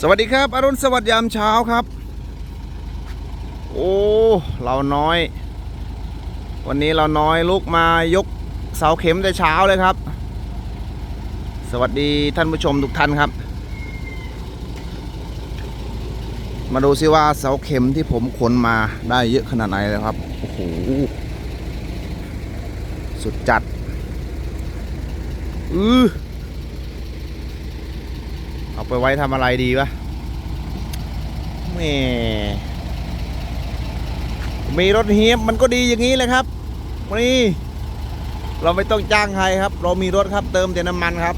สวัสดีครับอรุณสวัสดิ์ยามเช้าครับ โอ้เราน้อย วันนี้เราน้อยลุกมายกเสาเข็มแต่เช้าเลยครับ สวัสดีท่านผู้ชมทุกท่านครับ มาดูซิว่าเสาเข็มที่ผมขนมาได้เยอะขนาดไหนเลยครับโอ้โหสุดจัดอือ ไปไว้ทำอะไรดีวะแหม่มีรถเฮียบมันก็ดีอย่างนี้เลยครับนี่เราไม่ต้องจ้างใครครับ เรามีรถครับ เติมแต่น้ำมันครับ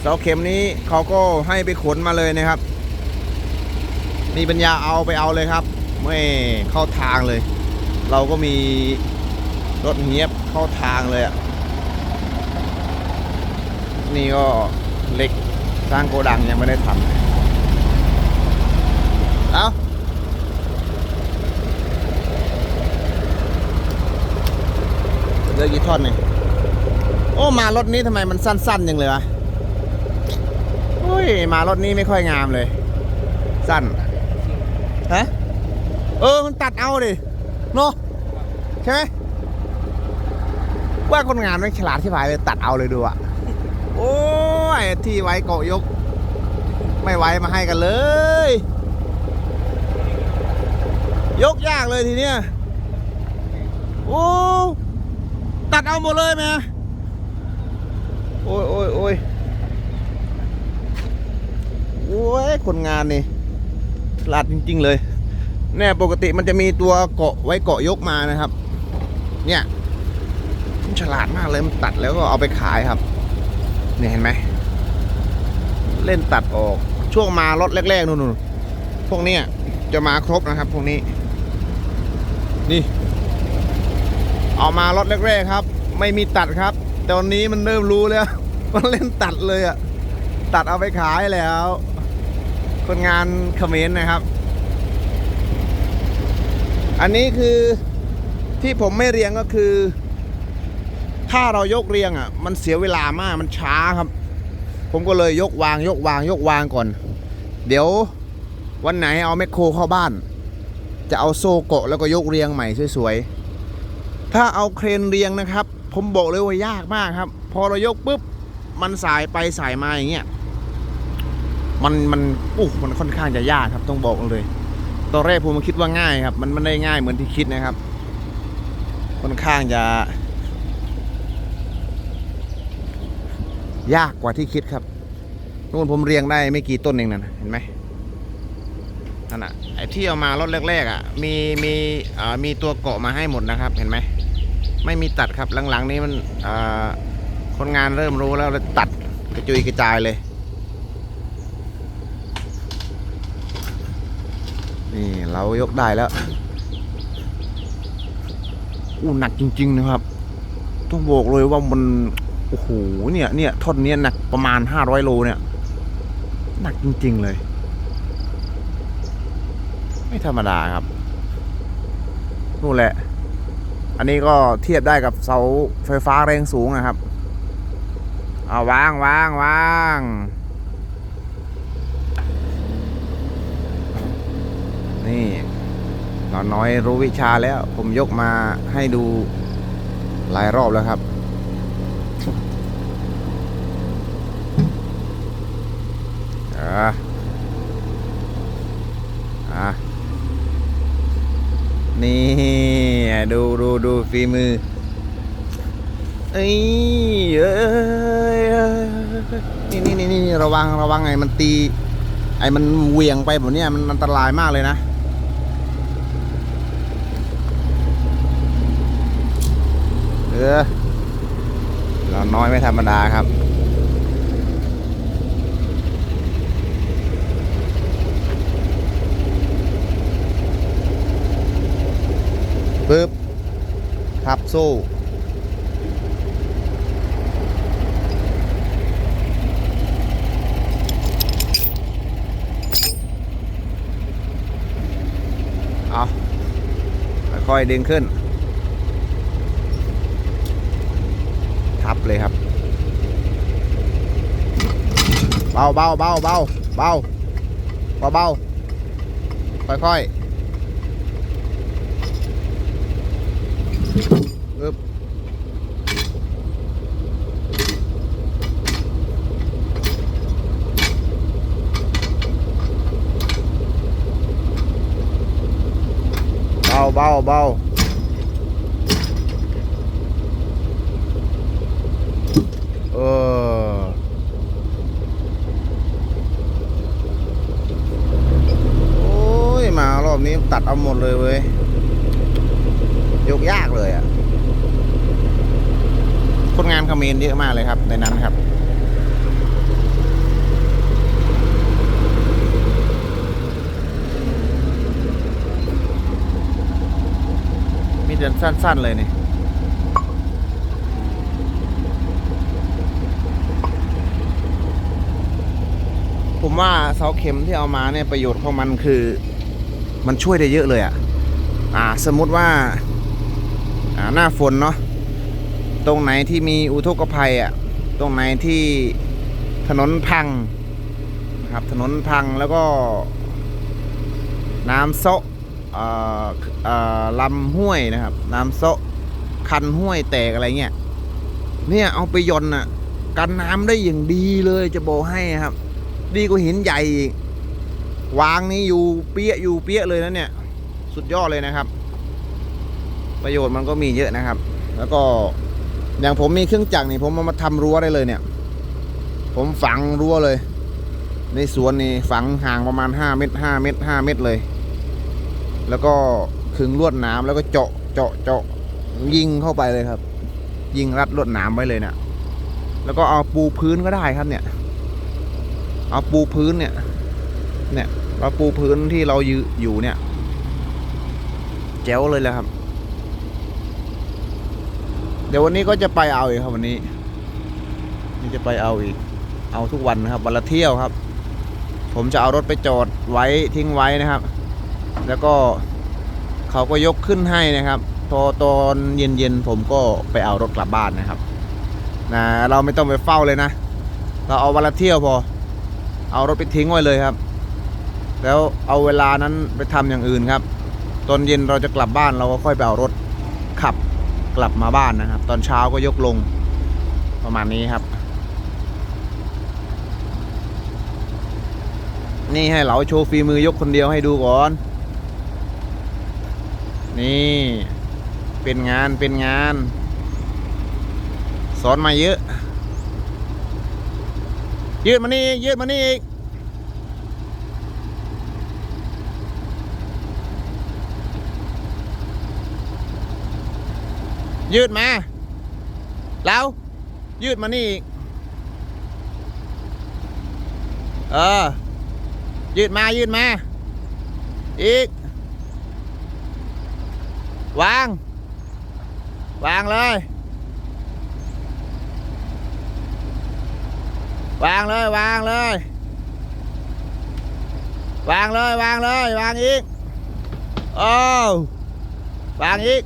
เสาเข็มนี้เขาก็ให้ไปขนมาเลยนะครับ มีปัญญาเอาไปเอาเลยครับ ไม่เข้าทางเลย เราก็มีรถเฮียบเข้าทางเลยอะ นี่ก็เล็กสร้างโกดังยังไม่ได้ทำเอาเลือกี่ท่อนเนี่ยโอ้ มารถนี้ทำไมมันสั้นๆยังเลยวะโอ้ย มารถนี้ไม่ค่อยงามเลย สั้นฮะเออ มันตัดเอาดิเนาะใช่ไหมว่าคนงานมันฉลาดที่ผายเลยตัดเอาเลยดูอะ โอ้ย ที่ไว้เกาะยก ไม่ไว้มาให้กันเลย ยกยากเลยทีเนี้ยโอ้ตัดเอาหมดเลยแม่โอ้ยโอ้ยโอ้ยโอ้ยคนงานนี่ฉลาดจริง ๆ เลยแน่ปกติมันจะมีตัวเกาะไว้เกาะยกมานะครับ เนี่ยมันฉลาดมากเลยมันตัดแล้วก็เอาไปขายครับ นี่ยเห็นไหม เล่นตัดออก ช่วงมารถแรกๆนู่นๆพวกนี้จะมาครบนะครับ พวกนี้ นี่ เอามารถแรกๆครับ ไม่มีตัดครับ แต่วันนี้มันเริ่มรู้แล้ว มันเล่นตัดเลยอะตัดเอาไปขายแล้ว คนงานเขมรนะครับ อันนี้คือที่ผมไม่เรียงก็คือ ถ้าเรายกเรียงอะ มันเสียเวลามากมันช้าครับ ผมก็เลยยกวางยกวางยกวางก่อน เดี๋ยววันไหนเอาแมคโครเข้าบ้าน จะเอาโซ่เกาะแล้วก็ยกเรียงใหม่สวยๆ ถ้าเอาเครนเรียงนะครับ ผมบอกเลยว่ายากมากครับ พอเรายกปุ๊บมันสายไปสายมาอย่างเงี้ยมันมันอู้มันค่อนข้างจะยากครับต้องบอกเลย ตอนแรกผมคิดว่าง่ายครับ มันไม่ได้ง่ายเหมือนที่คิดนะครับ ค่อนข้างจะ ยากกว่าที่คิดครับนู่นผมเรียงได้ไม่กี่ต้นเองนะเห็นไหมนั่นอะไอ้ที่เอามารถแรกๆอะมีมีอ่ามีตัวเกาะมาให้หมดนะครับ เห็นไหมไม่มีตัดครับหลังๆ นี้มันอ่าคนงานเริ่มรู้แล้วตัดกระจุยกระจายเลยนี่เรายกได้แล้วอู้หนักจริง ๆ นะครับ ต้องบอกเลยว่ามัน โอ้โหเนี่ยเนี่ยท่อนเนี้ยหนักประมาณ500โลเนี่ย หนักจริง ๆ เลย ไม่ธรรมดาครับนู่นแหละ อันนี้ก็เทียบได้กับเสาไฟฟ้าแรงสูงนะครับเอาวางวางวางนี่เราน้อยรู้วิชาแล้ว ผมยกมาให้ดูหลายรอบแล้วครับ อะอะนี่ดูดูดูฝีมือเอ้ยเอ้ยนี่นี่นี่นี่ระวังระวังไงมันตี ไอ้มันเวียงไปแบบเนี้ยมันอันตรายมากเลยนะเออเราน้อยไม่ธรรมดาครับ ปึ๊บทับสู้เอาค่อยดึงขึ้น ทับเลยครับ เบาเบาเบาเบาเบาเบาเบาค่อยๆ อึบเบาเบาเบาเออ โอ้ย มารอบนี้ตัดเอาหมดเลยเว้ย ยกยากเลยอะ่ะ ค นงานเยอะมากเลยครับในนั้นครับ มีเดินสั้น ๆ เลยนี่ผมว่าเสาเข็มที่เอามาเนี่ยประโยชน์ของมันคือ มันช่วยได้เยอะเลยอะ่ะ อ่า สมมติว่า อ่าหน้าฝนเนาะ ตรงไหนที่มีอุทกภัยอะตรงไหนที่ถนนพังครับถนนพังแล้วก็น้ำโซะอ่อเอ่อลำห้วยนะครับ น้ำโซะคันห้วยแตกอะไรเงี้ยเนี่ยเอาไปยนต์อะกันน้ำได้อย่างดีเลยจะบอกให้ครับ ดีกว่าหินใหญ่อีกวางนี่อยู่เปี้ยอยู่เปี้ยเลยนะเนี่ย สุดยอดเลยนะครับ ประโยชน์มันก็มีเยอะนะครับ แล้วก็ อย่างผมมีเครื่องจักรนี่ผมเอามาทำรั้วได้เลยเนี่ย ผมฝังรั้วเลย ในสวนนี่ฝังห่างประมาณ5เมตร5เมตร5เมตรเลย แล้วก็ขึงลวดน้ำแล้วก็เจาะเจาะเจาะยิงเข้าไปเลยครับ ยิงรัดลวดน้ำไว้เลยเนี่ยแล้วก็เอาปูพื้นก็ได้ครับเนี่ย เอาปูพื้นเนี่ย เนี่ยเราปูพื้นที่เรายือยู่เนี่ยแจ๋วเลยแหละครับ เดี๋ยววันนี้ก็จะไปเอาอีกครับวันนี้ นี่จะไปเอาอีก เอาทุกวันนะครับวันละเที่ยวครับ ผมจะเอารถไปจอดไว้ทิ้งไว้นะครับ แล้วก็เขาก็ยกขึ้นให้นะครับพอตอนเย็นๆผมก็ไปเอารถกลับบ้านนะครับนะเราไม่ต้องไปเฝ้าเลยนะ เราเอาวันละเที่ยวพอ เอารถไปทิ้งไว้เลยครับ แล้วเอาเวลานั้นไปทำอย่างอื่นครับ ตอนเย็นเราจะกลับบ้านเราก็ค่อยไปเอารถ กลับมาบ้านนะครับ ตอนเช้าก็ยกลงประมาณนี้ครับ นี่ให้เราโชว์ฝีมือยกคนเดียวให้ดูก่อน นี่เป็นงานเป็นงาน สอนมาเยอะ ยืดมานี่ยืดมานี่อีก ยืดมา แล้ว ยืดมานี่อีก เออ ยืดมา ยืดมา อีก วาง วางเลย วางเลย วางเลย วางเลย วางเลย วางอีก โอ้ววางอีก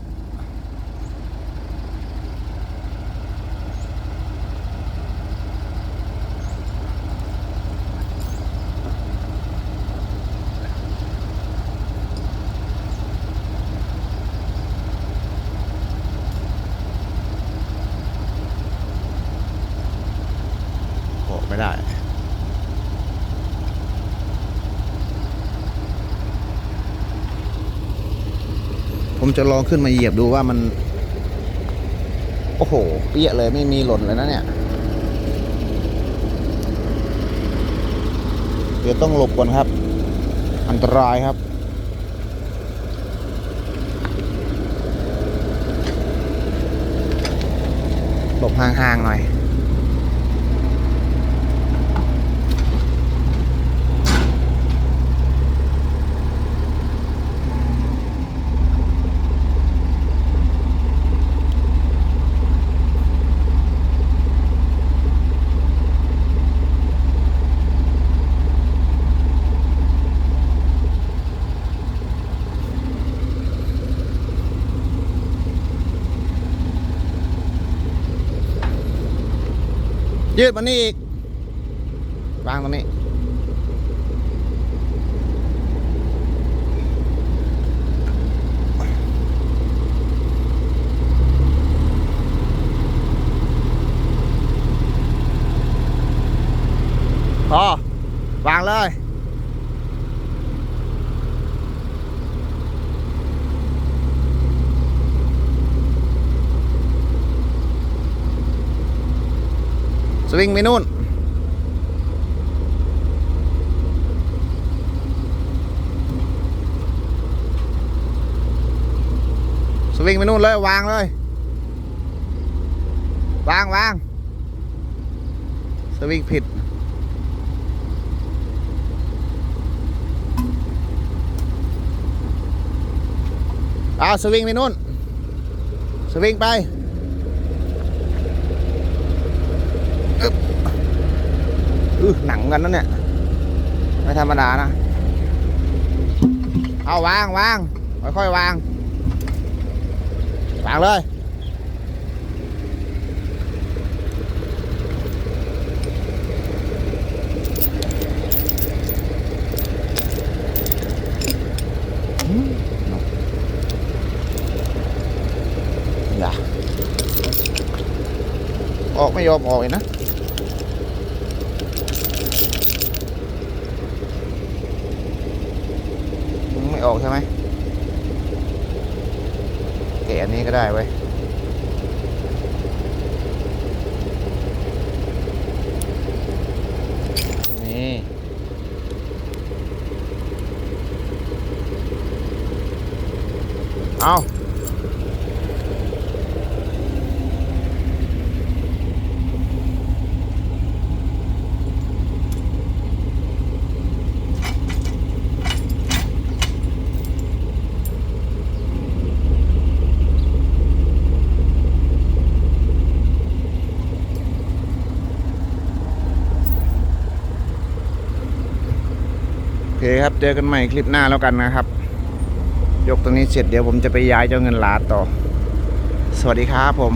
ไม่ได้ ผมจะลองขึ้นมาเหยียบดูว่ามัน โอ้โหเปี้ยเลยไม่มีหล่นเลยนะเนี่ยเดี๋ยวต้องหลบก่อนครับ อันตรายครับ หลบห่างๆหน่อย ยืดมานี่อีก วางตรงนี้ พอ วางเลย สวิงไปนู่น สวิงไปนู่นเลยวางเลย วางวาง สวิงผิด เอาสวิงไปนู่น สวิงไป อือหนังกันนั่นเนี่ย ไม่ธรรมดานะ เอาวางวางค่อยๆวาง วางเลยอ๋ออกไม่ยอมออกเลยนะ ไม่ออกใช่ไหมแกะอันนี้ก็ ได้เว้ย นี่ เอาโอเค ครับเจอกันใหม่คลิปหน้าแล้วกันนะครับ ยกตรงนี้เสร็จเดี๋ยวผมจะไปย้ายเจ้าเงินล้านต่อ สวัสดีครับผม